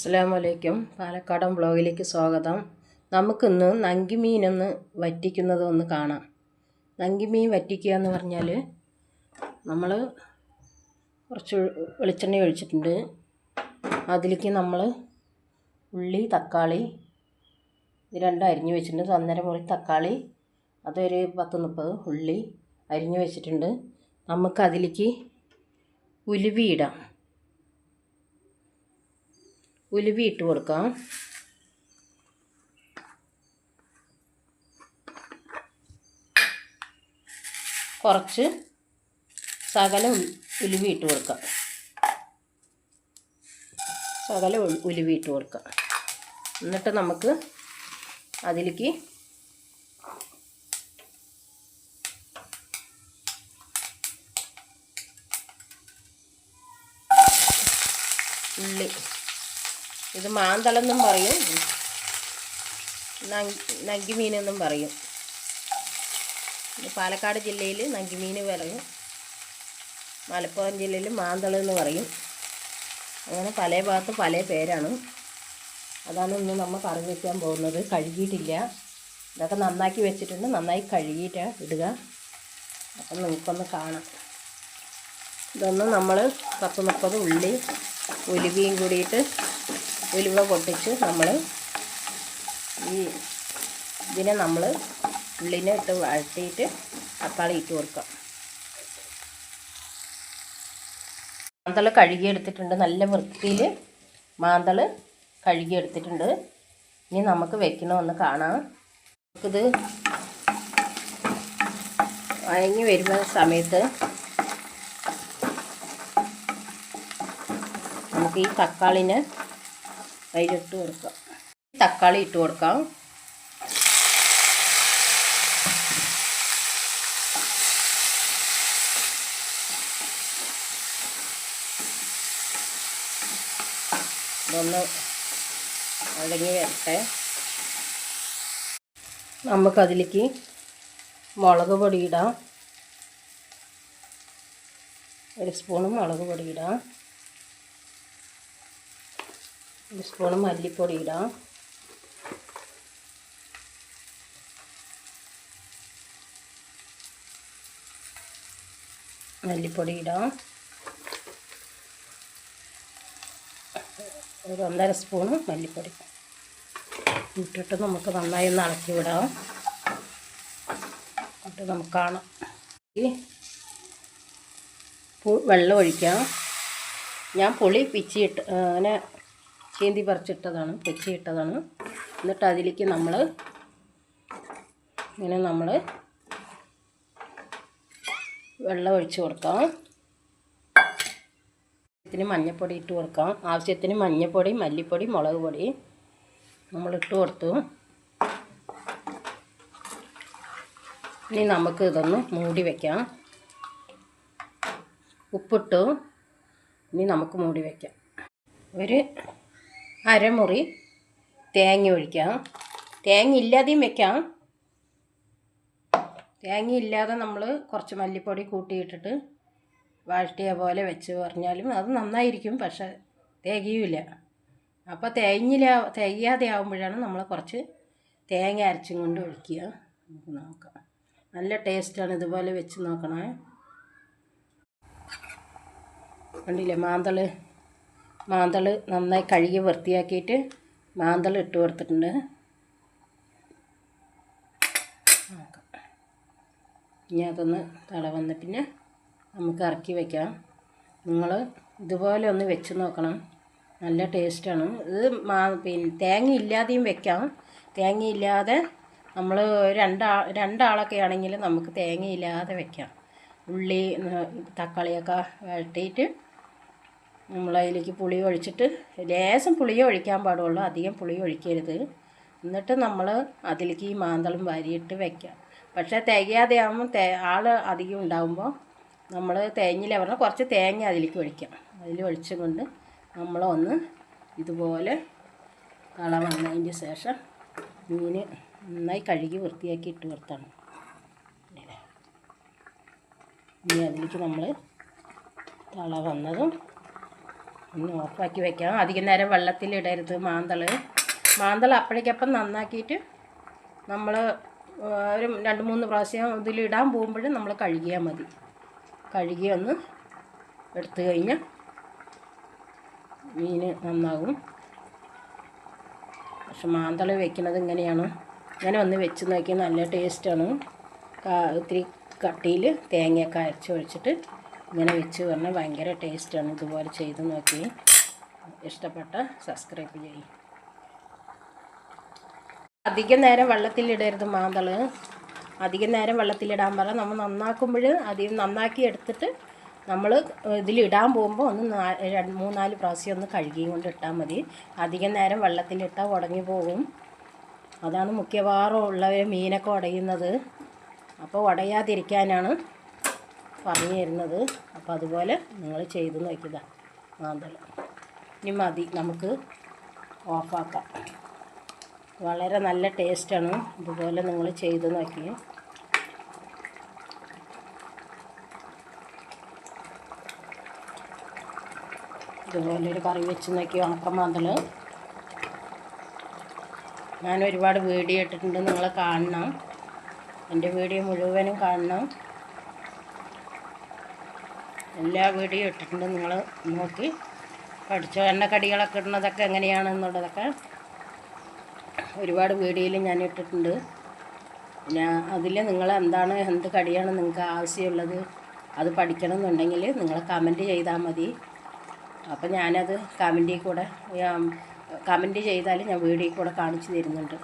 അസ്സാം വലൈക്കും പാലക്കാടൻ ബ്ലോഗിലേക്ക് സ്വാഗതം. നമുക്കിന്ന് നങ്കിമീനൊന്ന് വറ്റിക്കുന്നത് ഒന്ന് കാണാം. നങ്കിമീൻ വറ്റിക്കുക എന്ന് പറഞ്ഞാൽ നമ്മൾ കുറച്ച് വെളിച്ചെണ്ണ ഒഴിച്ചിട്ടുണ്ട്. അതിലേക്ക് നമ്മൾ ഉള്ളി തക്കാളി ഇത് രണ്ടും അരിഞ്ഞു വെച്ചിട്ടുണ്ട്. ഒന്നര മുറി തക്കാളി അതൊരു പത്ത് മുപ്പത് ഉള്ളി അരിഞ്ഞു വെച്ചിട്ടുണ്ട്. നമുക്കതിലേക്ക് ഉലുവിയിടാം ഉലുവി ഇട്ട് കൊടുക്കാം. കുറച്ച് സകല ഉലുവി ഇട്ട് കൊടുക്കാം. സകല ഉലുവി ഇട്ട് കൊടുക്കാം. എന്നിട്ട് നമുക്ക് അതിലേക്ക് ഉള്ളി ഇത് മാന്തളെന്നും പറയും. നങ്കിമീനെന്നും പറയും. പാലക്കാട് ജില്ലയിൽ നങ്കിമീൻ പറയും. മലപ്പുറം ജില്ലയിൽ മാന്തള എന്ന് പറയും. അങ്ങനെ പല ഭാഗത്ത് പല പേരാണ്. അതാണ് ഇന്ന് നമ്മൾ കറി വെക്കാൻ പോകുന്നത്. കഴുകിയിട്ടില്ല. ഇതൊക്കെ നന്നാക്കി വെച്ചിട്ടുണ്ട്. നന്നായി കഴുകിയിട്ട് ഇടുക. അപ്പം നിങ്ങൾക്കൊന്ന് കാണാം. ഇതൊന്ന് നമ്മൾ പത്ത് മുപ്പത് ഉള്ളി ഉലുവിയും കൂടിയിട്ട് ഉലുവ പൊട്ടിച്ച് നമ്മൾ ഈ ഇതിനെ നമ്മൾ ഉള്ളിനെ ഇട്ട് വഴറ്റിയിട്ട് തക്കാളി ഇട്ട് കൊടുക്കാം. മാന്തൾ കഴുകിയെടുത്തിട്ടുണ്ട്. നല്ല വൃത്തിയിൽ മാന്തൾ കഴുകിയെടുത്തിട്ടുണ്ട്. ഇനി നമുക്ക് വെക്കണമെന്ന് കാണാം. നമുക്കിത് വഴങ്ങി വരുന്ന സമയത്ത് നമുക്ക് ഈ തക്കാളിനെ അതിലിട്ട് കൊടുക്കാം. തക്കാളി ഇട്ട് കൊടുക്കാം. ഇതൊന്ന് അടങ്ങി വരട്ടെ. നമുക്കതിലേക്ക് മുളക് പൊടി ഇടാം. ഒരു സ്പൂണ് മുളക് പൊടി ഇടാം. ഒരു സ്പൂണ് മല്ലിപ്പൊടി ഇടാം. മല്ലിപ്പൊടി ഇടാം. ഒരു ഒന്നര സ്പൂണ് മല്ലിപ്പൊടി. ഇട്ടിട്ട് നമുക്ക് നന്നായി ഒന്ന് ഇളക്കി വിടാം. എന്നിട്ട് നമുക്ക് കാണാം. വെള്ളം ഒഴിക്കാം. ഞാൻ പുളി പിച്ചിട്ട് അങ്ങനെ ചീന്തി പറിച്ചിട്ടതാണ് വെച്ചിട്ടതാണ് എന്നിട്ട് അതിലേക്ക് നമ്മൾ ഇങ്ങനെ നമ്മൾ വെള്ളം ഒഴിച്ച് കൊടുക്കാം. ആവശ്യത്തിന് മഞ്ഞൾപ്പൊടി ഇട്ട് കൊടുക്കാം. ആവശ്യത്തിന് മഞ്ഞൾപ്പൊടി മല്ലിപ്പൊടി മുളക് പൊടി നമ്മൾ ഇട്ട് കൊടുത്തു. ഇനി നമുക്ക് ഇതൊന്ന് മൂടി വയ്ക്കാം ഉപ്പിട്ടു. ഇനി നമുക്ക് മൂടി വയ്ക്കാം ഒരു അരമുറി തേങ്ങ ഒഴിക്കാം. തേങ്ങ ഇല്ലാതെയും വെക്കാം. തേങ്ങ ഇല്ലാതെ നമ്മൾ കുറച്ച് മല്ലിപ്പൊടി കൂട്ടിയിട്ടിട്ട് വാഴ്ത്തിയ പോലെ വെച്ച് പറഞ്ഞാലും അത് നന്നായിരിക്കും പക്ഷെ തികയില്ല അപ്പോൾ തേങ്ങില തികയാതെ ആകുമ്പോഴാണ് നമ്മൾ കുറച്ച് തേങ്ങ അരച്ചും കൊണ്ട് ഒഴിക്കുക. നമുക്ക് നോക്കാം. നല്ല ടേസ്റ്റാണ് ഇതുപോലെ വെച്ച് നോക്കണേ. കണ്ടില്ലേ മാന്തൾ മാന്തൾ നന്നായി കഴുകി വൃത്തിയാക്കിയിട്ട് മാന്തൾ ഇട്ട് കൊടുത്തിട്ടുണ്ട്. ഇനി അതൊന്ന് തള വന്ന പിന്നെ നമുക്ക് ഇറക്കി വയ്ക്കാം നിങ്ങൾ ഇതുപോലെ ഒന്ന് വെച്ച് നോക്കണം. നല്ല ടേസ്റ്റാണ്. ഇത് മാ പിന്നെ തേങ്ങ ഇല്ലാതെയും വെക്കാം. തേങ്ങ ഇല്ലാതെ നമ്മൾ രണ്ടാ രണ്ടാളൊക്കെ ആണെങ്കിൽ നമുക്ക് തേങ്ങ ഇല്ലാതെ വെക്കാം. ഉള്ളി തക്കാളിയൊക്കെ വഴറ്റിയിട്ട് നമ്മൾ അതിലേക്ക് പുളി ഒഴിച്ചിട്ട് ലേശം പുളിയേ ഒഴിക്കാൻ പാടുള്ളൂ. അധികം പുളി ഒഴിക്കരുത്. എന്നിട്ട് നമ്മൾ അതിലേക്ക് ഈ മാന്തളം വാരിയിട്ട് വെക്കാം പക്ഷേ തികയാതെ ആകുമ്പോൾ തേ ആൾ അധികം ഉണ്ടാകുമ്പോൾ നമ്മൾ തേങ്ങയില പറഞ്ഞാൽ കുറച്ച് തേങ്ങ അതിലേക്ക് ഒഴിക്കാം. അതിൽ ഒഴിച്ചുകൊണ്ട് നമ്മളൊന്ന് ഇതുപോലെ കള വന്നതിന് ശേഷം മീൻ നന്നായി കഴുകി വൃത്തിയാക്കി ഇട്ട് കൊടുത്താണ്. ഇനി അതിലേക്ക് നമ്മൾ തള വന്നതും ഒന്ന് ഓഫാക്കി വെക്കാം അധികം നേരം വെള്ളത്തിലിടരുത് മാന്തൾ മാന്തൾ അപ്പോഴേക്കപ്പം നന്നാക്കിയിട്ട് നമ്മൾ ഒരു രണ്ട് മൂന്ന് പ്രാവശ്യം ഇതിലിടാൻ പോകുമ്പോഴും നമ്മൾ കഴുകിയാൽ മതി. കഴുകി ഒന്ന് എടുത്തു കഴിഞ്ഞാൽ മീൻ നന്നാകും. പക്ഷെ മാന്തൾ വെക്കുന്നത് ഇങ്ങനെയാണ്. ഇങ്ങനെ ഒന്ന് വെച്ച് നോക്കി നല്ല ടേസ്റ്റാണ്. ഇത്തിരി കട്ടിയിൽ തേങ്ങയൊക്കെ അരച്ച് ഒഴിച്ചിട്ട് ഇങ്ങനെ വെച്ച് പറഞ്ഞാൽ ഭയങ്കര ടേസ്റ്റാണ്. ഇതുപോലെ ചെയ്ത് നോക്കി. ഇഷ്ടപ്പെട്ട സബ്സ്ക്രൈബ് ചെയ്യും. അധികം നേരം വെള്ളത്തിലിടരുത് മാന്തൾ അധികം നേരം വെള്ളത്തിലിടാൻ പറ. നമ്മൾ നന്നാക്കുമ്പോൾ അധികം നന്നാക്കി എടുത്തിട്ട് നമ്മൾ ഇതിലിടാൻ പോകുമ്പോൾ ഒന്ന് മൂന്നാൽ പ്രാവശ്യം ഒന്ന് കഴുകിയും കൊണ്ട് ഇട്ടാൽ മതി. അധികം നേരം വെള്ളത്തിലിട്ടാൽ ഉടഞ്ഞു പോകും. അതാണ് മിക്കവാറും ഉള്ളവർ മീനൊക്കെ ഉടയുന്നത്. അപ്പോൾ ഉടയാതിരിക്കാനാണ് പറഞ്ഞു തരുന്നത് അപ്പോൾ അതുപോലെ നിങ്ങൾ ചെയ്ത് നോക്കുക മാന്തൽ ഇനി മതി നമുക്ക് ഓഫാക്കാം. വളരെ നല്ല ടേസ്റ്റാണ്. അതുപോലെ നിങ്ങൾ ചെയ്ത് നോക്കി. ഇതുപോലെ ഒരു കറി വെച്ച് നോക്കി ഉണക്കം മാന്തൽ ഞാൻ ഒരുപാട് വീഡിയോ ഇട്ടിട്ടുണ്ട് നിങ്ങൾ കാണണം. എന്റെ വീഡിയോ മുഴുവനും കാണണം. എല്ലാ വീഡിയോ ഇട്ടിട്ടുണ്ട്. നിങ്ങൾ നോക്കി. പഠിച്ചോ എണ്ണക്കടികളൊക്കെ ഇടുന്നതൊക്കെ എങ്ങനെയാണെന്നുള്ളതൊക്കെ ഒരുപാട് വീഡിയോയിൽ ഞാൻ ഇട്ടിട്ടുണ്ട്. ഞാൻ അതിൽ നിങ്ങൾ എന്താണ് എന്ത് കടിയാണ് നിങ്ങൾക്ക് ആവശ്യമുള്ളത് അത് പഠിക്കണം എന്നുണ്ടെങ്കിൽ നിങ്ങൾ കമന്റ് ചെയ്താൽ മതി. അപ്പം ഞാനത് കമന്റിൽ കൂടെ കമന്റ് ചെയ്താൽ ഞാൻ വീഡിയോയിൽ കൂടെ കാണിച്ചു തരുന്നുണ്ട്.